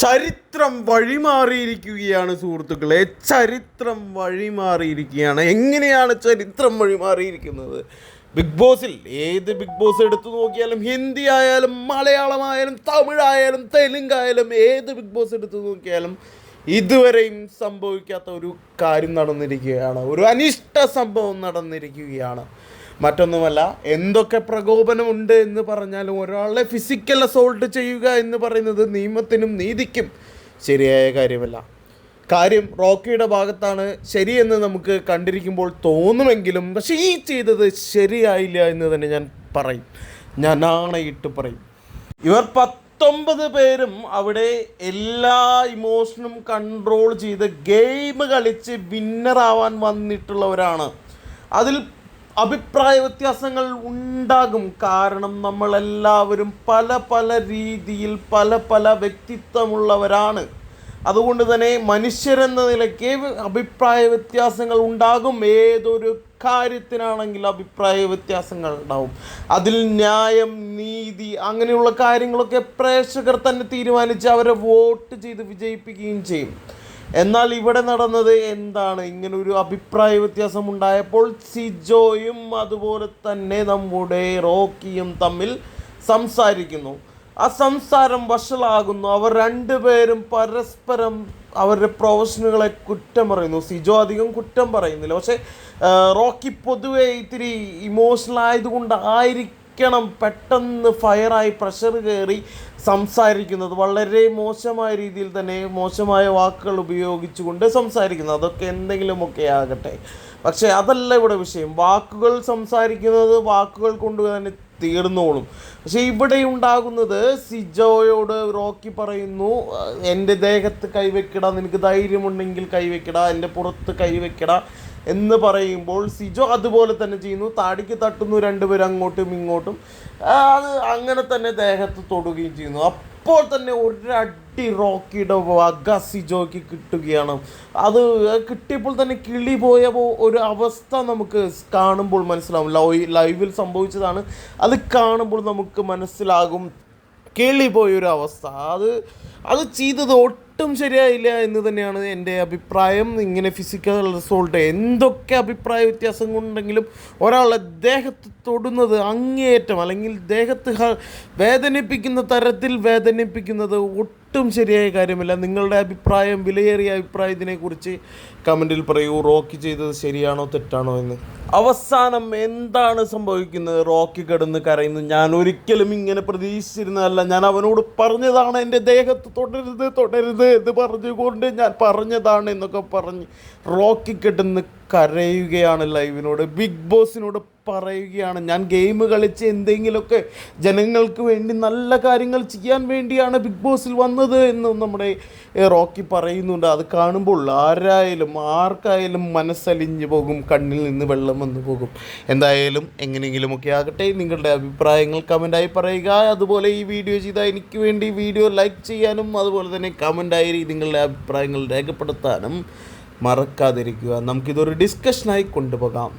ചരിത്രം വഴിമാറിയിരിക്കുകയാണ് സുഹൃത്തുക്കളെ. ചരിത്രം വഴിമാറിയിരിക്കുകയാണ്. എങ്ങനെയാണ് ചരിത്രം വഴിമാറിയിരിക്കുന്നത്? ബിഗ് ബോസിൽ ഏത് ബിഗ് ബോസ് എടുത്തു നോക്കിയാലും ഹിന്ദി ആയാലും മലയാളമായാലും തമിഴായാലും തെലുങ്കായാലും ഏത് ബിഗ് ബോസ് എടുത്തു നോക്കിയാലും ഇതുവരെയും സംഭവിക്കാത്ത ഒരു കാര്യം നടന്നിരിക്കുകയാണ്. ഒരു അനിഷ്ട സംഭവം നടന്നിരിക്കുകയാണ്. മറ്റൊന്നുമല്ല എന്തൊക്കെ പ്രകോപനമുണ്ട് എന്ന് പറഞ്ഞാലും ഒരാളെ ഫിസിക്കൽ അസോൾട്ട് ചെയ്യുക എന്ന് പറയുന്നത് നിയമത്തിനും നീതിക്കും ശരിയായ കാര്യമല്ല. കാര്യം റോക്കിയുടെ ഭാഗത്താണ് ശരിയെന്ന് നമുക്ക് കണ്ടിരിക്കുമ്പോൾ തോന്നുമെങ്കിലും പക്ഷേ ഈ ചെയ്തത് ശരിയായില്ല എന്ന് തന്നെ ഞാൻ പറയും. ഞാൻ ആണയിട്ട് പറയും. ഇവർ പത്തൊമ്പത് പേരും അവിടെ എല്ലാ ഇമോഷനും കൺട്രോൾ ചെയ്ത് ഗെയിം കളിച്ച് വിന്നറാവാൻ വന്നിട്ടുള്ളവരാണ്. അതിൽ അഭിപ്രായ വ്യത്യാസങ്ങൾ ഉണ്ടാകും. കാരണം നമ്മളെല്ലാവരും പല പല രീതിയിൽ പല പല വ്യക്തിത്വമുള്ളവരാണ്. അതുകൊണ്ട് തന്നെ മനുഷ്യരെന്ന നിലയ്ക്ക് അഭിപ്രായ വ്യത്യാസങ്ങൾ ഉണ്ടാകും. ഏതൊരു കാര്യത്തിനാണെങ്കിൽ അഭിപ്രായ വ്യത്യാസങ്ങൾ ഉണ്ടാവും. അതിൽ ന്യായം നീതി അങ്ങനെയുള്ള കാര്യങ്ങളൊക്കെ പ്രേക്ഷകർ തന്നെ തീരുമാനിച്ച് അവരെ വോട്ട് ചെയ്ത് വിജയിപ്പിക്കുകയും ചെയ്യും. എന്നാൽ ഇവിടെ നടന്നത് എന്താണ്? ഇങ്ങനെ ഒരു അഭിപ്രായ വ്യത്യാസം ഉണ്ടായപ്പോൾ സിജോയും അതുപോലെ തന്നെ നമ്മുടെ റോക്കിയും തമ്മിൽ സംസാരിക്കുന്നു. ആ സംസാരം വഷളാകുന്നു. അവർ രണ്ടുപേരും പരസ്പരം അവരുടെ പ്രൊഫഷനുകളെ കുറ്റം പറയുന്നു. സിജോ അധികം കുറ്റം പറയുന്നില്ല. പക്ഷേ റോക്കി പൊതുവെ ഇത്തിരി ഇമോഷണൽ ആയതുകൊണ്ട് ആയിരിക്കണം പെട്ടെന്ന് ഫയറായി പ്രഷർ കയറി സംസാരിക്കുന്നത്. വളരെ മോശമായ രീതിയിൽ തന്നെ മോശമായ വാക്കുകൾ ഉപയോഗിച്ചുകൊണ്ട് സംസാരിക്കുന്നത്. അതൊക്കെ എന്തെങ്കിലുമൊക്കെ ആകട്ടെ. പക്ഷേ അതല്ല ഇവിടെ വിഷയം. വാക്കുകൾ സംസാരിക്കുന്നത് വാക്കുകൾ കൊണ്ട് തന്നെ തീർന്നോളും. പക്ഷേ ഇവിടെ ഉണ്ടാകുന്നത് സിജോയോട് റോക്കി പറയുന്നു എന്റെ ദേഹത്ത് കൈവെക്കിട നിനക്ക് ധൈര്യമുണ്ടെങ്കിൽ കൈവെക്കിട എന്റെ പുറത്ത് കൈവെക്കിട എന്ന് പറയുമ്പോൾ സിജോ അതുപോലെ തന്നെ ചെയ്യുന്നു താടിക്ക് തട്ടുന്നു രണ്ടുപേരും അങ്ങോട്ടും ഇങ്ങോട്ടും. അത് അങ്ങനെ തന്നെ ദേഹത്ത് തൊടുകയും ചെയ്യുന്നു. അപ്പോൾ തന്നെ ഒരടി റോക്കിയുടെ വക സിജോയ്ക്ക് കിട്ടുകയാണ്. അത് കിട്ടിയപ്പോൾ തന്നെ കിളി പോയ ഒരു അവസ്ഥ നമുക്ക് കാണുമ്പോൾ മനസ്സിലാവും. ലൈവിൽ സംഭവിച്ചതാണ്. അത് കാണുമ്പോൾ നമുക്ക് മനസ്സിലാകും. കിളി പോയൊരു അവസ്ഥ. അത് അത് ചെയ്തത് ഒട്ടും ശരിയായില്ല എന്ന് തന്നെയാണ് എന്റെ അഭിപ്രായം. ഇങ്ങനെ ഫിസിക്കൽ റിസോൾട്ട് എന്തൊക്കെ അഭിപ്രായ വ്യത്യാസം കൊണ്ടെങ്കിലും ഒരാളെ ദേഹത്ത് തൊടുന്നത് അങ്ങേയറ്റം അല്ലെങ്കിൽ ദേഹത്ത് വേദനിപ്പിക്കുന്ന തരത്തിൽ വേദനിപ്പിക്കുന്നത് ഒട്ടും ശരിയായ കാര്യമില്ല. നിങ്ങളുടെ അഭിപ്രായം വിലയേറിയ അഭിപ്രായം ഇതിനെക്കുറിച്ച് കമന്റിൽ പറയൂ. റോക്കി ചെയ്തത് ശരിയാണോ തെറ്റാണോ എന്ന്. അവസാനം എന്താണ് സംഭവിക്കുന്നത്? റോക്കി കിടന്ന് കരയുന്നു. ഞാൻ ഒരിക്കലും ഇങ്ങനെ പ്രതീക്ഷിച്ചിരുന്നതല്ല. ഞാൻ അവനോട് പറഞ്ഞതാണ് എന്റെ ദേഹത്ത് തുടരുത് തുടരുത് എന്ന് പറഞ്ഞുകൊണ്ട് ഞാൻ പറഞ്ഞതാണ് എന്നൊക്കെ പറഞ്ഞ് റോക്കി കിടന്ന് കരയുകയാണ് ലൈവിനോട്. ബിഗ് ബോസിനോട് പറയുകയാണ്. ഞാൻ ഗെയിം കളിച്ച് എന്തെങ്കിലുമൊക്കെ ജനങ്ങൾക്ക് വേണ്ടി നല്ല കാര്യങ്ങൾ ചെയ്യാൻ വേണ്ടിയാണ് ബിഗ് ബോസിൽ വന്നത് എന്ന് നമ്മുടെ റോക്കി പറയുന്നുണ്ട്. അത് കാണുമ്പോൾ ആരായാലും ആർക്കായാലും മനസ്സലിഞ്ഞു പോകും കണ്ണിൽ നിന്ന് വെള്ളം വന്നു പോകും. എന്തായാലും എങ്ങനെയെങ്കിലുമൊക്കെ ആകട്ടെ. നിങ്ങളുടെ അഭിപ്രായങ്ങൾ കമന്റായി പറയുക. അതുപോലെ ഈ വീഡിയോ ചെയ്താൽ എനിക്ക് വേണ്ടി വീഡിയോ ലൈക്ക് ചെയ്യാനും അതുപോലെ തന്നെ കമന്റായി നിങ്ങളുടെ അഭിപ്രായങ്ങൾ രേഖപ്പെടുത്താനും മറക്കാതിരിക്കുക. നമുക്കിതൊരു ഡിസ്കഷനായി കൊണ്ടുപോകാം.